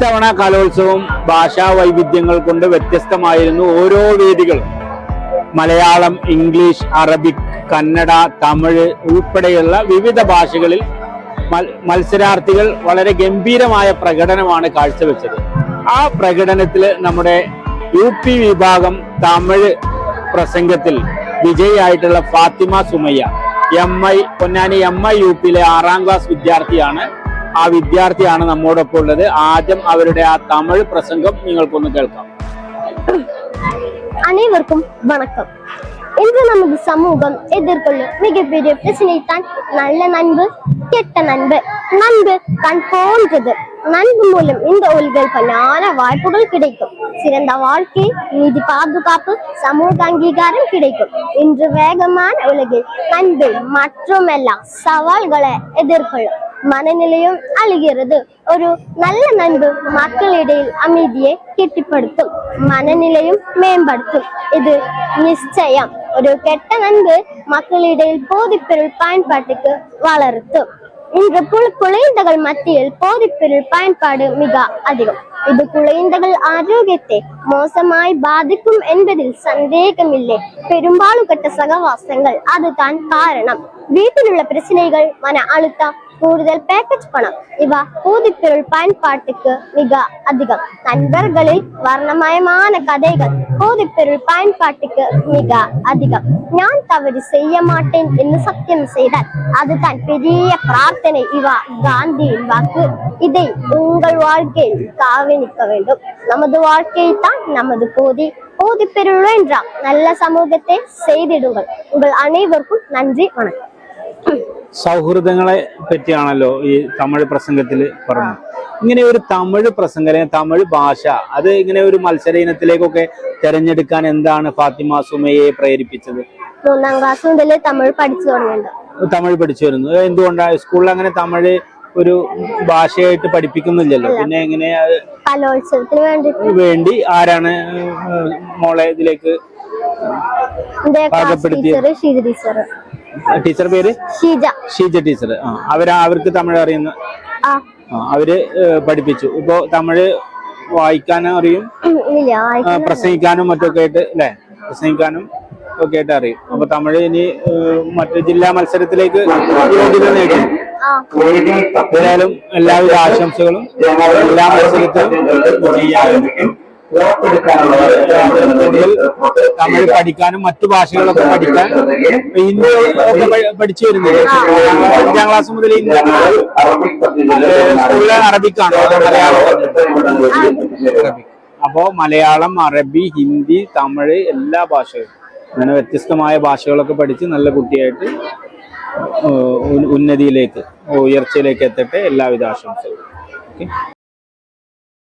ഇത്തവണ കലോത്സവം ഭാഷാ വൈവിധ്യങ്ങൾ കൊണ്ട് വ്യത്യസ്തമായിരുന്നു ഓരോ വേദികൾ മലയാളം ഇംഗ്ലീഷ് അറബിക് കന്നഡ തമിഴ് ഉൾപ്പെടെയുള്ള വിവിധ ഭാഷകളിൽ മത്സരാർത്ഥികൾ വളരെ ഗംഭീരമായ പ്രകടനമാണ് കാഴ്ചവെച്ചത്. ആ പ്രകടനത്തിൽ നമ്മുടെ യു പി വിഭാഗം തമിഴ് പ്രസംഗത്തിൽ വിജയിയായിട്ടുള്ള Fathima Sumayya M I Ponnani M I U പിയിലെ ആറാം ക്ലാസ് വിദ്യാർത്ഥിയാണ് ആ വിദ്യാർത്ഥിയാണ് നമ്മോടൊപ്പം ഉള്ളത് ആദ്യം അവരുടെ ആ തമിഴ് പ്രസംഗം നിങ്ങൾക്കൊന്ന് കേൾക്കാം அனைவருக்கும் வணக்கம் இன்று நமது சமூகம் எதிர்கொள்ளும் மிகப்பெரிய பிரச்சனைத்தான் நல்ல நண்பு கெட்ட நண்பு நண்பு கண் போன்றது நண்பு மூலம் இந்த உலகில் பல்லான வாய்ப்புகள் கிடைக்கும் சிறந்த வாழ்க்கை நீதி பாதுகாப்பு சமூக அங்கீகாரம் கிடைக்கும் இன்று வேகமான உலகில் நண்பு மற்றுமெல்லா சவால்களை எதிர்கொள்ளும் மனநிலையும் அழுகிறது ஒரு நல்ல நண்பு மக்களிடையில் அமைதியை கெட்டிப்படுத்தும் மனநிலையும் மேம்படுத்தும் இது நிச்சயம் ஒரு கெட்ட நண்பு மக்களிடையில் போதைப்பொருள் பயன்பாட்டுக்கு வளர்த்தும் இன்று புல- குழந்தைகள் மத்தியில் போதைப்பொருள் பயன்பாடு மிக அதிகம் இது குழந்தைகள் ஆரோக்கியத்தை மோசமாய் பாதிக்கும் என்பதில் சந்தேகமில்லை பெரும்பாலும் கெட்ட சகவாசங்கள் அதுதான் காரணம் வீட்டில் உள்ள பிரச்சனைகள் மன அழுத்தம் கூடுதல் பேக்கேஜ் பணம். இவ போதைப்பொருள் பயன்பாட்டுக்கு மிக அதிகம். நண்பர்களில் வர்ணமயமான கதைகள் போதைப்பொருள் பயன்பாட்டுக்கு மிக அதிகம். நான் தவறு செய்ய மாட்டேன் என்று சத்தியம் செய்தால் அதுதான் பெரிய பிரார்த்தனை. இவா காந்தியின் வாக்கு. இதை உங்கள் வாழ்க்கையில் காவணிக்க வேண்டும். நமது வாழ்க்கையை தான் நமது போதி. போதி பெருள் என்றால் நல்ல சமூகத்தை செய்திடுங்கள். உங்கள் அனைவருக்கும் நன்றி வணக்கம். സൗഹൃദങ്ങളെ പറ്റിയാണല്ലോ ഈ തമിഴ് പ്രസംഗത്തിൽ പറഞ്ഞത്. ഇങ്ങനെ ഒരു തമിഴ് പ്രസംഗം അല്ലെങ്കിൽ തമിഴ് ഭാഷ അത് ഇങ്ങനെ ഒരു മത്സര ഇനത്തിലേക്കൊക്കെ തെരഞ്ഞെടുക്കാൻ എന്താണ് ഫാത്തിമ സുമയെ പ്രേരിപ്പിച്ചത്? മൂന്നാം ക്ലാസ് മുതൽ തമിഴ് പഠിച്ചു തുടങ്ങിയിട്ടുണ്ട്. തമിഴ് പഠിച്ചു വരുന്നു. എന്തുകൊണ്ടാണ് സ്കൂളിൽ അങ്ങനെ തമിഴ് ഒരു ഭാഷയായിട്ട് പഠിപ്പിക്കുന്നില്ലല്ലോ. പിന്നെ എങ്ങനെ കലോത്സവത്തിന് വേണ്ടി വേണ്ടി ആരാണ് മോളെ ഇതിലേക്ക് പാകപ്പെടുത്തിയത്. ടീച്ചർ പേര്? ഷീജ. ഷീജ ടീച്ചർ ആ അവരാ അവർക്ക് തമിഴ് അറിയുന്ന അവർ പഠിപ്പിച്ചു. ഇപ്പോ തമിഴ് വായിക്കാനും അറിയും. പ്രസംഗിക്കാനും മറ്റൊക്കെ ആയിട്ട് അല്ലെ? പ്രസംഗിക്കാനും ഒക്കെ ആയിട്ട് അറിയും. അപ്പൊ തമിഴ് ഇനി മറ്റു ജില്ലാ മത്സരത്തിലേക്ക് യോഗ്യത നേടി ഏതായാലും എല്ലാവിധ ആശംസകളും എല്ലാ മത്സരത്തിലും. തമിഴ് പഠിക്കാനും മറ്റു ഭാഷകളൊക്കെ പഠിക്കാൻ ഹിന്ദി ഒക്കെ പഠിച്ചു വരുന്നത്. അഞ്ചാം ക്ലാസ് മുതൽ ഹിന്ദി അറബിക്കാണ്. മലയാളം അപ്പോ മലയാളം അറബി ഹിന്ദി തമിഴ് എല്ലാ ഭാഷകളും. അങ്ങനെ വ്യത്യസ്തമായ ഭാഷകളൊക്കെ പഠിച്ച് നല്ല കുട്ടിയായിട്ട് ഉന്നതിയിലേക്ക് ഉയർച്ചയിലേക്ക് എത്തട്ടെ എല്ലാവിധ ആശംസകളും. ഓക്കെ.